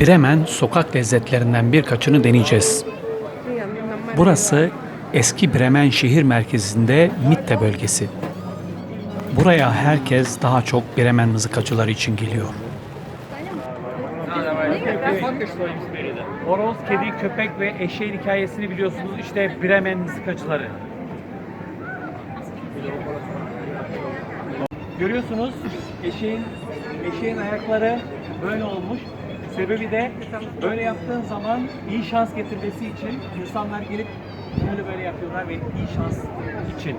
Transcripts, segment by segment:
Bremen sokak lezzetlerinden birkaçını deneyeceğiz. Burası eski Bremen şehir merkezinde Mitte bölgesi. Buraya herkes daha çok Bremen mızıkacıları için geliyor. Horoz, kedi, köpek ve eşeğin hikayesini biliyorsunuz. İşte Bremen mızıkacıları. Görüyorsunuz eşeğin eşeğin ayakları böyle olmuş. Sebebi de böyle yaptığın zaman iyi şans getirmesi için insanlar gelip böyle böyle yapıyorlar ve iyi şans için.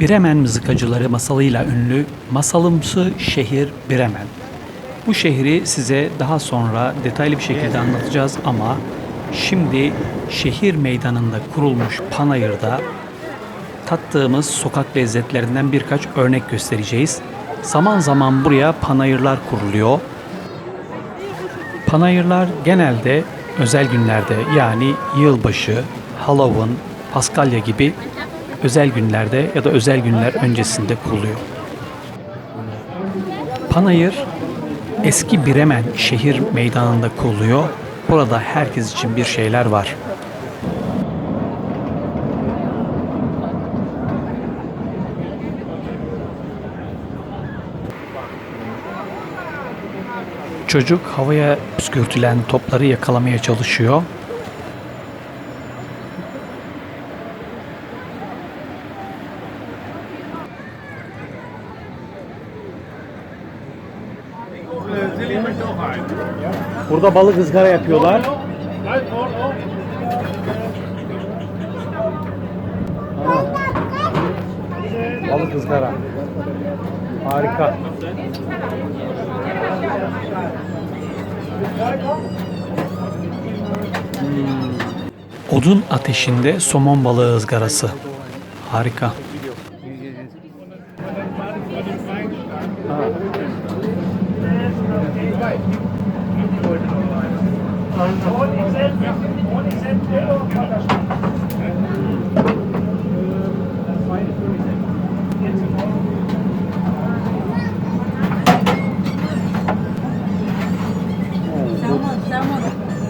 Bremen mızıkacıları masalıyla ünlü masalımsı şehir Bremen. Bu şehri size daha sonra detaylı bir şekilde anlatacağız ama şimdi şehir meydanında kurulmuş panayırda tattığımız sokak lezzetlerinden birkaç örnek göstereceğiz. Zaman zaman buraya panayırlar kuruluyor. Panayırlar genelde özel günlerde yani yılbaşı, Halloween, Paskalya gibi özel günlerde ya da özel günler öncesinde kuruluyor. Panayır eski Bremen şehir meydanında kuruluyor. Burada herkes için bir şeyler var. Çocuk havaya püskürtülen topları yakalamaya çalışıyor. Burada balık ızgara yapıyorlar. Balık ızgara. Harika. Odun ateşinde somon balığı ızgarası. Harika.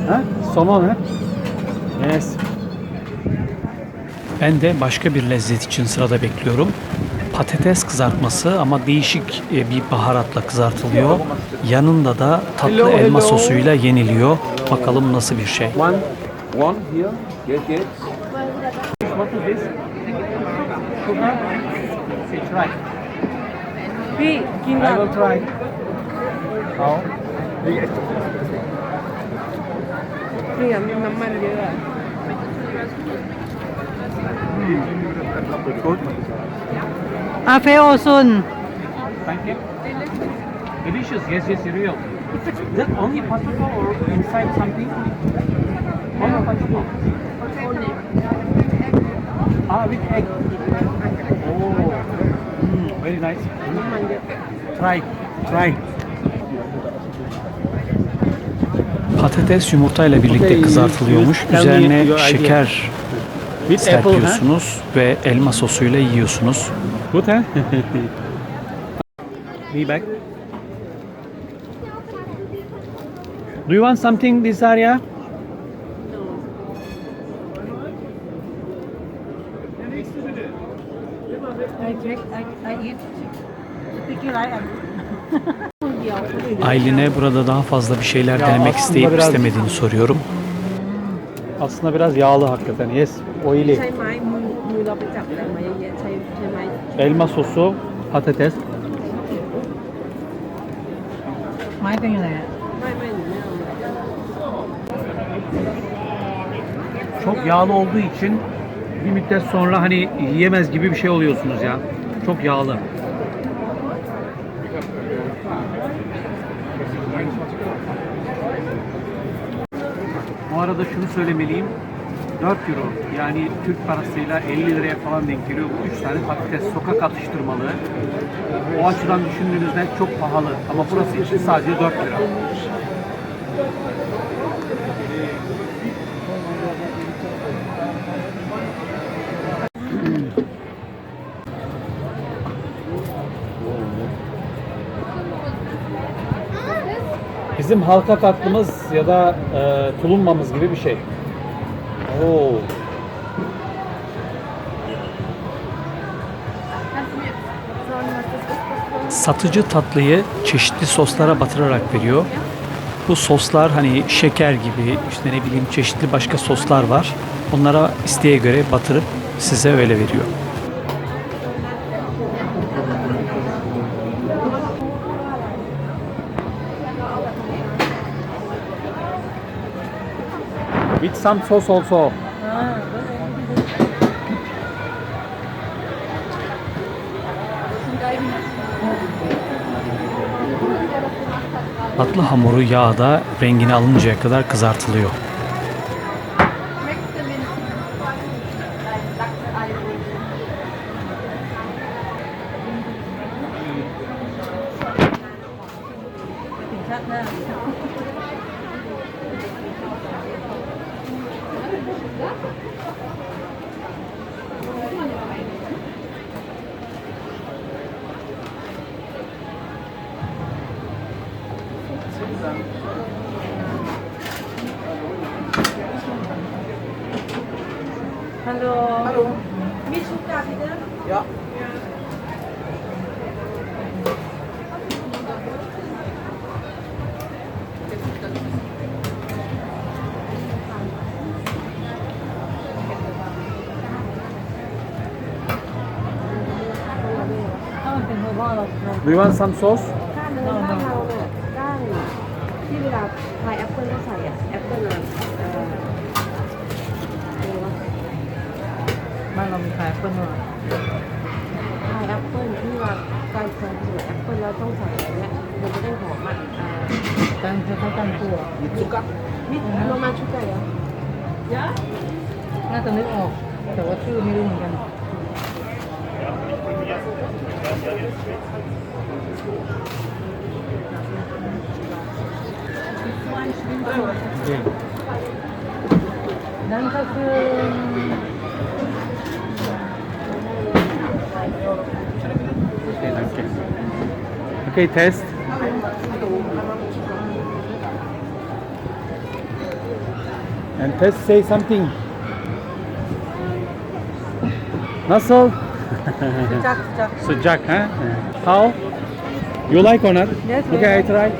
Ha? Somon ha? Yes. Ben de başka bir lezzet için sırada bekliyorum. Patates kızartması ama değişik e, bir baharatla kızartılıyor. Yanında da tatlı hello, elma hello. sosuyla yeniliyor. Bakalım nasıl bir şey. One, one here. Yes, yes. What is this? Sugar? B. I will try. นี่อ่ะน้ำมันเยอะอะ Good. อาเฟโอซุน Thank you. Delicious. Yes, yes, real. Is that only potato or inside something? Only potato. Ah, with egg. Oh, mm, very nice. น้ำมันเยอะ Try, try. Patates yumurtayla birlikte kızartılıyormuş. Üzerine şeker serpiyorsunuz ve elma sosuyla yiyorsunuz. Good, huh? Be back. Do you want something, this area? I take I I eat sticky rice and เดี ยวคนอื่น Aylin'e burada daha fazla bir şeyler Ya denemek aslında isteyip biraz- istemediğini soruyorum. Aslında biraz yağlı hakikaten. Yes, ใช้ oily. ไม้มือมือเราไปจับอะไรมาเยอะๆใช้ใช้ไม้ Elma sosu, patates. ไม้เป็นยังไงอะไม่ไม่หนูไม่เอา Çok yağlı olduğu için bir müddet sonra hani yiyemez gibi bir şey oluyorsunuz ya. Çok yağlı. Arada şunu söylemeliyim. 4 euro yani Türk parasıyla 50 liraya falan denk geliyor bu 3 tane patates sokak atıştırmalığı. O açıdan düşündüğünüzde çok pahalı ama burası için sadece 4 lira. Bizim halka tatlımız ya da e, tulumbamız gibi bir şey. Oo. Satıcı tatlıyı çeşitli soslara batırarak veriyor. Bu soslar hani şeker gibi işte ne bileyim çeşitli başka soslar var. Onlara isteğe göre batırıp size öyle veriyor. With some sauce also. Tatlı hamuru yağda rengini alıncaya kadar kızartılıyor. Tidak? ถ้ามันเป็นเบอร์บอลเราเรา Do you want some sauce? ถ้าเนื้อบ้านเราเนี่ยได้ที่เวลาพายแอปเปิลแล้วใส่อะแอปเปิลอะเอ่ออะไรวะบ้านเรามีขายเปิ้ลด้วย พายแอปเปิลที่ว่าการใส่สูตรแอปเปิลแล้วต้องใส่อะไรเนี่ยมันจะได้หอมอะอ่าตั้งเธอเขาตั้งตัวมิโรมาชุกไก่เหรอน่าจะนึกออก แต่ว่าชื่อไม่รู้เหมือนกันนั่นก็คือ Okay, okay. Test. And test say something. Nasıl? sıcak sıcak. Sıcak ha? How? You like or not? Yes, Okay, I try.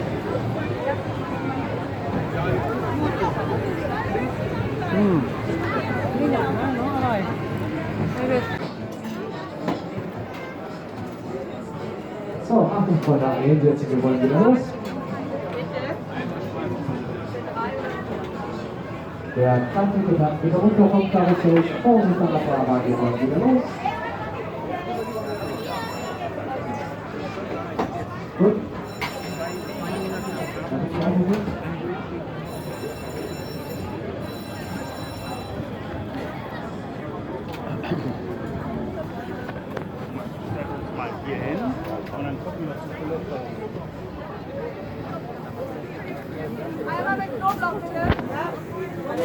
So, Achtung Freunde, einsetzen, wir wollen wieder los. Der Kampf gedacht wieder runter vom Karussell, Vorsicht an der Fahrbahn, wir wollen wieder los. Gut.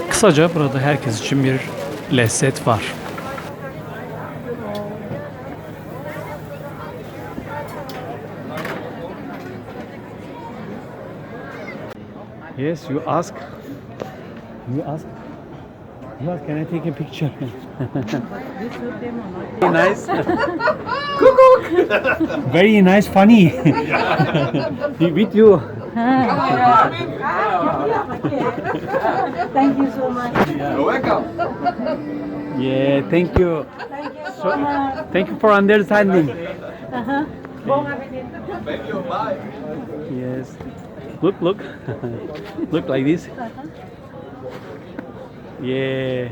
Kısaca burada herkes için bir lezzet var. Yes, you ask. You ask. You ask, can I take a picture? Very nice. Very nice, funny. With you. Thank you so much Yeah, thank you. thank you so much Thank you for understanding. uh-huh. bon appetit Yes. Look, look. look like this. Yeah.